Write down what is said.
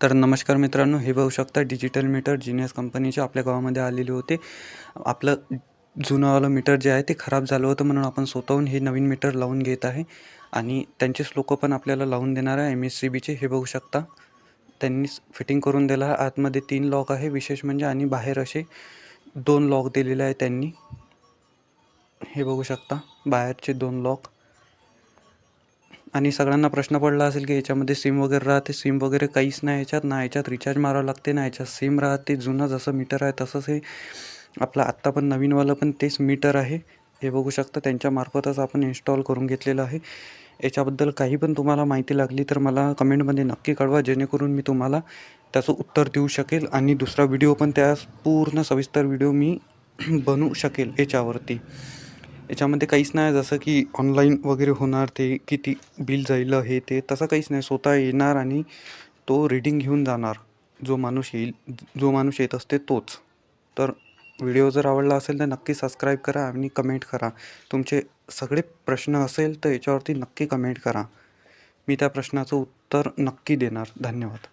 तर नमस्कार मित्रांनो हे बघू शकता डिजिटल मीटर जिनियस कंपनीचे आपल्या गावामध्ये आलेले होते. आपलं जुनंवालं मीटर जे आहे ते खराब झालं होतं म्हणून आपण स्वतःहून हे नवीन मीटर लावून घेत आहे. आणि त्यांचेच लोकं पण आपल्याला लावून देणार आहे एम एस सी बीचे हे बघू शकता. त्यांनीच फिटिंग करून दिला आहे आतमध्ये तीन लॉक आहे विशेष म्हणजे आणि बाहेर असे दोन लॉक दिलेले आहे त्यांनी. हे बघू शकता बाहेरचे दोन लॉक. आणि सगळ्यांना प्रश्न पडला असेल की याच्यामध्ये सिम वगैरे राहते सिम वगैरे काहीच नाही याच्यात. ना याच्यात रिचार्ज मारावं लागते ना याच्यात सिम राहते. जुनं जसं मीटर आहे तसंच हे आपलं आत्ता पण नवीनवालं पण तेच मीटर आहे. हे बघू शकता त्यांच्यामार्फतच आपण इन्स्टॉल करून घेतलेलं आहे. याच्याबद्दल काही पण तुम्हाला माहिती लागली तर मला कमेंटमध्ये नक्की कळवा जेणेकरून मी तुम्हाला त्याचं उत्तर देऊ शकेल. आणि दुसरा व्हिडिओ पण त्या पूर्ण सविस्तर व्हिडिओ मी बनवू शकेल याच्यावरती. याच्यामध्ये काहीच नाही जसं की ऑनलाईन वगैरे होणार ते किती बिल जाईल हे ते तसं काहीच नाही. स्वतः येणार आणि तो रीडिंग घेऊन जाणार. जो माणूस येईल जो माणूस येत असते तोच. तर व्हिडिओ जर आवडला असेल तर नक्की सबस्क्राईब करा आणि कमेंट करा. तुमचे सगळे प्रश्न असेल तर याच्यावरती नक्की कमेंट करा. मी त्या प्रश्नाचं उत्तर नक्की देणार. धन्यवाद.